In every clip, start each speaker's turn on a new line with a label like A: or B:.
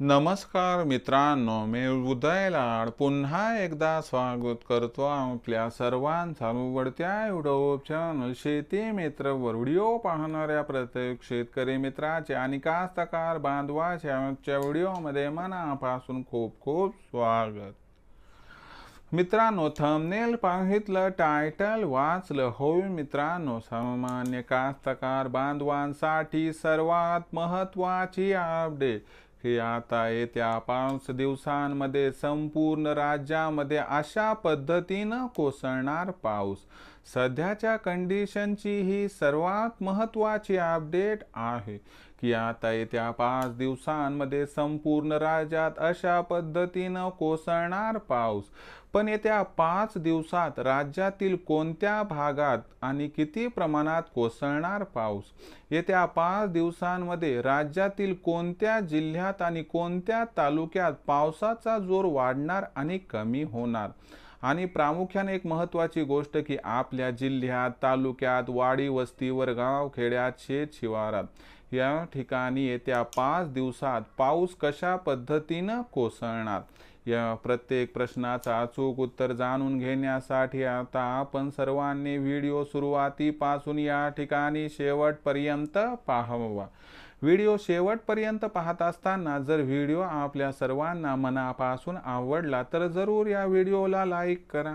A: नमस्कार मित्रांनो मी उदय लाड पुन्हा एकदा स्वागत करतो आपल्या सर्वांचा आवडत्या युट्यूब चॅनल शेती मित्र वर. व्हिडिओ पाहणाऱ्या प्रत्येक शेतकरी मित्राचे आणि कास्तकार बांधवाच्या आजच्या व्हिडिओमध्ये मनापासून खूप खूप स्वागत. मित्रांनो थंबनेल पाहितलं टायटल वाचलं. होय मित्रांनो सामान्य कास्तकार बांधवांसाठी सर्वात महत्वाची अपडेट की आता येत्या पाच दिवसांमध्ये संपूर्ण राज्यामध्ये अशा पद्धतीनं कोसळणार पाऊस. सध्याच्या कंडिशनची ही सर्वात महत्वाची अपडेट आहे की आता येत्या पाच दिवसांमध्ये संपूर्ण राज्यात अशा पद्धतीनं कोसळणार पाऊस. पण येत्या पाच दिवसात राज्यातील कोणत्या भागात आणि किती प्रमाणात कोसळणार पाऊस? येत्या पाच दिवसांमध्ये राज्यातील कोणत्या जिल्ह्यात आणि कोणत्या तालुक्यात पावसाचा जोर वाढणार आणि कमी होणार? आणि प्रामुख्याने एक महत्त्वाची गोष्ट की आपल्या जिल्ह्यात तालुक्यात वाडी वस्तीवर गाव खेड्यात शेत शिवारात या ठिकाणी येत्या पाच दिवसात पाऊस कशा पद्धतीनं कोसळणार? या प्रत्येक प्रश्नाचा अचूक उत्तर जाणून घेण्यासाठी आता आपण सर्वांनी व्हिडिओ सुरुवातीपासून या ठिकाणी शेवटपर्यंत पाहावा. व्हिडिओ शेवटपर्यंत पाहत असताना जर व्हिडिओ आपल्या सर्वांना मनापासून आवडला तर जरूर या व्हिडिओला लाईक करा.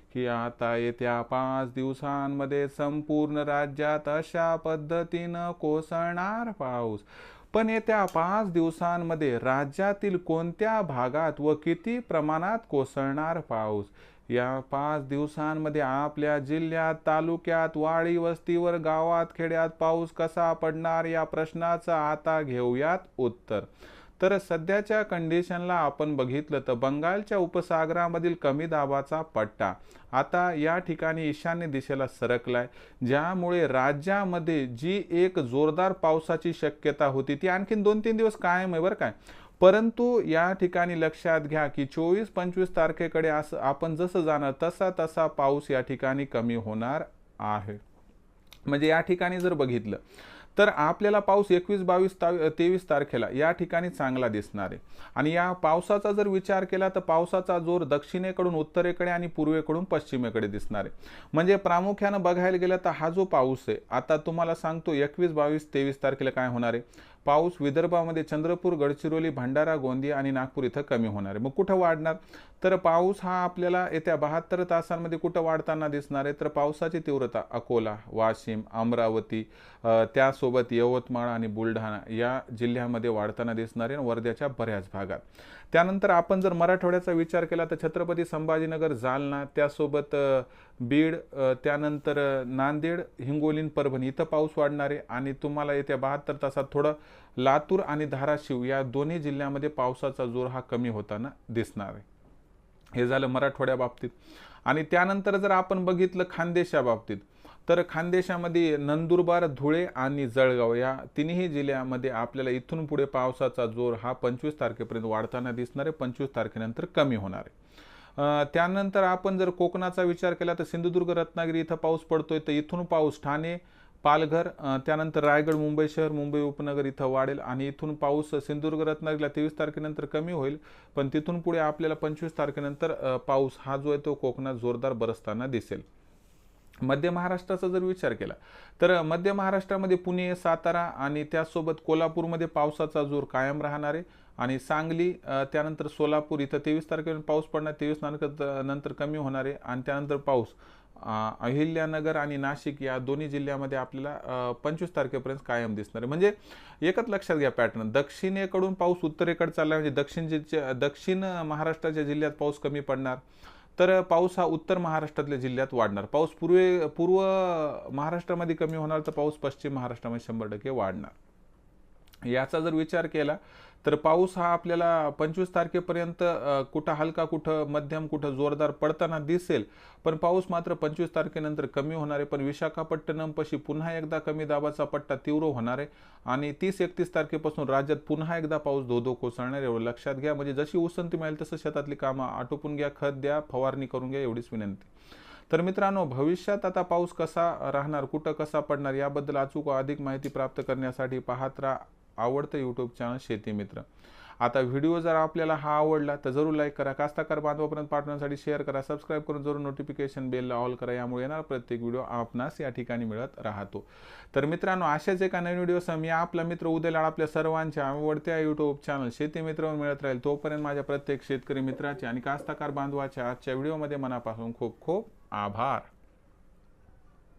A: की आता येत्या पाच दिवसांमध्ये संपूर्ण राज्यात अशा पद्धतीनं कोसळणार पाऊस. पण येत्या पाच दिवसांमध्ये राज्यातील कोणत्या भागात व किती प्रमाणात कोसळणार पाऊस? या पाच दिवसांमध्ये आपल्या जिल्ह्यात तालुक्यात वाडी वस्तीवर गावात खेड्यात पाऊस कसा पडणार या प्रश्नाचं आता घेऊयात उत्तर. तर सध्याच्या कंडिशनला आपण बघितलं तर बंगालच्या उपसागरामधील कमी दाबाचा पट्टा आता या ठिकाणी ईशान्य दिशेला सरकलाय ज्यामुळे राज्यामध्ये जी एक जोरदार पावसाची शक्यता होती ती आणखीन दोन तीन दिवस कायम आहे बरं काय परंतु या ठिकाणी लक्षात घ्या की चोवीस पंचवीस तारखेकडे असं आपण जसं जाणार तसा तसा पाऊस या ठिकाणी कमी होणार आहे. म्हणजे या ठिकाणी जर बघितलं तर आपल्याला पाऊस एकवीस बावीस ता तेवीस तारखेला या ठिकाणी चांगला दिसणार आहे. आणि या पावसाचा जर विचार केला तर पावसाचा जोर दक्षिणेकडून उत्तरेकडे आणि पूर्वेकडून पश्चिमेकडे दिसणार आहे. म्हणजे प्रामुख्यानं बघायला गेलं तर हा जो पाऊस आहे आता तुम्हाला सांगतो एकवीस बावीस तेवीस तारखेला काय होणार आहे? पाऊस विदर्भामध्ये चंद्रपूर गडचिरोली भंडारा गोंदिया आणि नागपूर इथं कमी होणार आहे. मग कुठं वाढणार? तर पाऊस हा आपल्याला येत्या बहात्तर तासांमध्ये कुठं वाढताना दिसणार आहे? तर पावसाची तीव्रता अकोला वाशिम अमरावती त्यासोबत यवतमाळ आणि बुलढाणा या जिल्ह्यामध्ये वाढताना दिसणार आहे वर्ध्याच्या बऱ्याच भागात. त्यानंतर आपण जर मराठवाड्याचा विचार केला तर छत्रपती संभाजीनगर जालना त्यासोबत बीड त्यानंतर नांदेड हिंगोलीन परभणी इथं पाऊस वाढणार आहे आणि तुम्हाला येत्या बहात्तर तासात थोडं लातूर आणि धाराशिव या दोन्ही जिल्ह्यामध्ये पावसाचा जोर हा कमी होताना दिसणार आहे. हे झालं मराठवाड्या बाबतीत. आणि त्यानंतर जर आपण बघितलं खानदेशा बाबतीत तर खानदेशामध्ये नंदुरबार धुळे आणि जळगाव या तिन्ही जिल्ह्यामध्ये आपल्याला इथून पुढे पावसाचा जोर हा पंचवीस तारखेपर्यंत वाढताना दिसणार आहे. पंचवीस तारखेनंतर कमी होणार आहे. त्यानंतर आपण जर कोकणाचा विचार केला तर सिंधुदुर्ग रत्नागिरी इथं पाऊस पडतोय तर इथून पाऊस ठाणे पालघर त्यानंतर रायगड मुंबई शहर मुंबई उपनगर इथं वाढेल आणि इथून पाऊस सिंधुदुर्ग रत्नागिरीला तेवीस तारखेनंतर कमी होईल. पण तिथून पुढे आपल्याला पंचवीस तारखेनंतर पाऊस हा जो आहे तो कोकणात जोरदार बरसताना दिसेल. मध्य महाराष्ट्राचा जर विचार केला तर मध्य महाराष्ट्रामध्ये पुणे सातारा आणि त्यासोबत कोल्हापूरमध्ये पावसाचा जोर कायम राहणार आहे. आणि सांगली त्यानंतर सोलापूर इथं तेवीस तारखेपर्यंत पाऊस पडणार तेवीस नंतर कमी होणार आहे. आणि त्यानंतर पाऊस अहिल्यानगर आणि नाशिक या दोन्ही जिल्ह्यामध्ये आपल्याला पंचवीस तारखेपर्यंत कायम दिसणार आहे. म्हणजे एकच लक्षात घ्या पॅटर्न दक्षिणेकडून पाऊस उत्तरेकडे चालला म्हणजे दक्षिण दक्षिण महाराष्ट्राच्या जिल्ह्यात पाऊस कमी पडणार. तर पाऊस हा उत्तर महाराष्ट्रातल्या जिल्ह्यात वाढणार. पाऊस पूर्वे पूर्व महाराष्ट्रामध्ये कमी होणार तर पाऊस पश्चिम महाराष्ट्रामध्ये शंभर टक्के वाढणार. याचा जर विचार केला तर पाऊस हा आपल्याला पंचवीस तारखेपर्यंत कुठं हलका कुठं मध्यम कुठं जोरदार पडताना दिसेल. पण पाऊस मात्र पंचवीस तारखेनंतर कमी होणार आहे. पण विशाखापट्टणमपाशी पुन्हा एकदा कमी दाबाचा पट्टा तीव्र होणार आहे. आणि तीस एकतीस तारखेपासून राज्यात पुन्हा एकदा पाऊस धो धो कोसळणार एवढं लक्षात घ्या. म्हणजे जशी उसंती मिळेल तसं शेतातली कामं आटोपून घ्या खत द्या फवारणी करून घ्या एवढीच विनंती. तर मित्रांनो भविष्यात आता पाऊस कसा राहणार कुठं कसा पडणार याबद्दल अचूक अधिक माहिती प्राप्त करण्यासाठी पाहत राहा. आवडतं यूट्यूब चॅनल शेती मित्र. आता व्हिडिओ जर आपल्याला हा आवडला तर जरूर लाईक करा. कास्ताकार बांधवापर्यंत पाठवण्यासाठी शेअर करा. सबस्क्राईब करून जरूर नोटिफिकेशन बेलला ऑल करा. यामुळे येणार प्रत्येक व्हिडिओ आपणास या ठिकाणी मिळत राहतो. तर मित्रांनो अशाच एका नवीन व्हिडिओ मी आपला मित्र उद्याला आपल्या सर्वांच्या आवडत्या यूट्यूब चॅनल शेती मिळत राहील. तोपर्यंत माझ्या प्रत्येक शेतकरी मित्राचे आणि कास्ताकार बांधवाच्या आजच्या व्हिडिओमध्ये मनापासून खूप खूप आभार.